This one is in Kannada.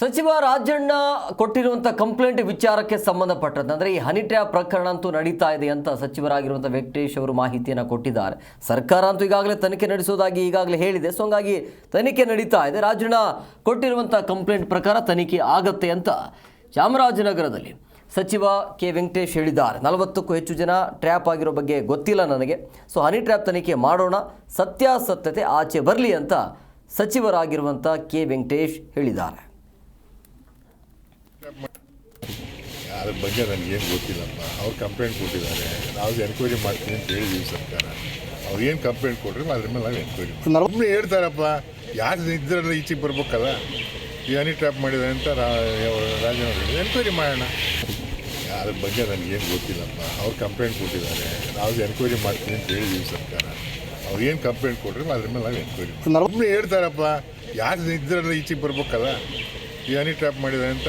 ಸಚಿವ ರಾಜಣ್ಣ ಕೊಟ್ಟಿರುವಂಥ ಕಂಪ್ಲೇಂಟ್ ವಿಚಾರಕ್ಕೆ ಸಂಬಂಧಪಟ್ಟಂತೆ ಅಂದರೆ ಈ ಹನಿ ಟ್ರ್ಯಾಪ್ ಪ್ರಕರಣ ಅಂತೂ ನಡೀತಾ ಇದೆ ಅಂತ ಸಚಿವರಾಗಿರುವಂಥ ವೆಂಕಟೇಶ್ ಅವರು ಮಾಹಿತಿಯನ್ನು ಕೊಟ್ಟಿದ್ದಾರೆ. ಸರ್ಕಾರ ಅಂತೂ ಈಗಾಗಲೇ ತನಿಖೆ ನಡೆಸೋದಾಗಿ ಈಗಾಗಲೇ ಹೇಳಿದೆ. ಸೊ ಹಂಗಾಗಿ ತನಿಖೆ ನಡೀತಾ ಇದೆ. ರಾಜಣ್ಣ ಕೊಟ್ಟಿರುವಂಥ ಕಂಪ್ಲೇಂಟ್ ಪ್ರಕಾರ ತನಿಖೆ ಆಗತ್ತೆ ಅಂತ ಚಾಮರಾಜನಗರದಲ್ಲಿ ಸಚಿವ ಕೆ ವೆಂಕಟೇಶ್ ಹೇಳಿದ್ದಾರೆ. ನಲವತ್ತಕ್ಕೂ ಹೆಚ್ಚು ಜನ ಟ್ರ್ಯಾಪ್ ಆಗಿರೋ ಬಗ್ಗೆ ಗೊತ್ತಿಲ್ಲ ನನಗೆ. ಸೊ ಹನಿ ಟ್ರ್ಯಾಪ್ ತನಿಖೆ ಮಾಡೋಣ, ಸತ್ಯಾಸತ್ಯತೆ ಆಚೆ ಬರಲಿ ಅಂತ ಸಚಿವರಾಗಿರುವಂಥ ಕೆ ವೆಂಕಟೇಶ್ ಹೇಳಿದ್ದಾರೆ. ಅದ್ರ ಬಗ್ಗೆ ಏನು ಗೊತ್ತಿಲ್ಲಪ್ಪ. ಅವ್ರು ಕಂಪ್ಲೇಂಟ್ ಕೊಟ್ಟಿದ್ದಾರೆ. ನಾವು ಎನ್ಕ್ವೈರಿ ಮಾಡ್ತೀನಿ ಅಂತ ಹೇಳಿದೀವಿ ಸರ್ಕಾರ. ಅವ್ರು ಏನು ಕಂಪ್ಲೇಂಟ್ ಕೊಟ್ಟರೆ ಅದ್ರ ಮೇಲೆ ನಾವು ಎನ್ಕ್ವೈರಿ ಒಮ್ಮೆ ಹೇಳ್ತಾರಪ್ಪ. ಯಾರು ಇದ್ರಲ್ಲ ಈಚೆಗೆ ಬರ್ಬೇಕಲ್ಲ? ಈ ಹನಿ ಟ್ರ್ಯಾಪ್ ಮಾಡಿದ್ದಾರೆ ಅಂತ ರಾಜನಗರ ಎನ್ಕ್ವೈರಿ ಮಾಡೋಣ. ಅದ್ರ ಬಗ್ಗೆ ಏನು ಗೊತ್ತಿಲ್ಲಪ್ಪ. ಅವ್ರು ಕಂಪ್ಲೇಂಟ್ ಕೊಟ್ಟಿದ್ದಾರೆ. ನಾವು ಎನ್ಕ್ವೈರಿ ಮಾಡ್ತೀನಿ ಅಂತ ಹೇಳಿದೀವಿ ಸರ್ಕಾರ. ಅವ್ರು ಏನು ಕಂಪ್ಲೇಂಟ್ ಕೊಟ್ಟರೆ ಅದ್ರ ಮೇಲೆ ನಾವು ಎನ್ಕ್ವೈರಿ ಒಮ್ಮೆ ಹೇಳ್ತಾರಪ್ಪ. ಯಾರು ಇದ್ರಲ್ಲ ಈಚೆಗೆ ಬರ್ಬೇಕಲ್ಲ? ಈ ಹನಿ ಟ್ರ್ಯಾಪ್ ಮಾಡಿದ್ದಾರೆ ಅಂತ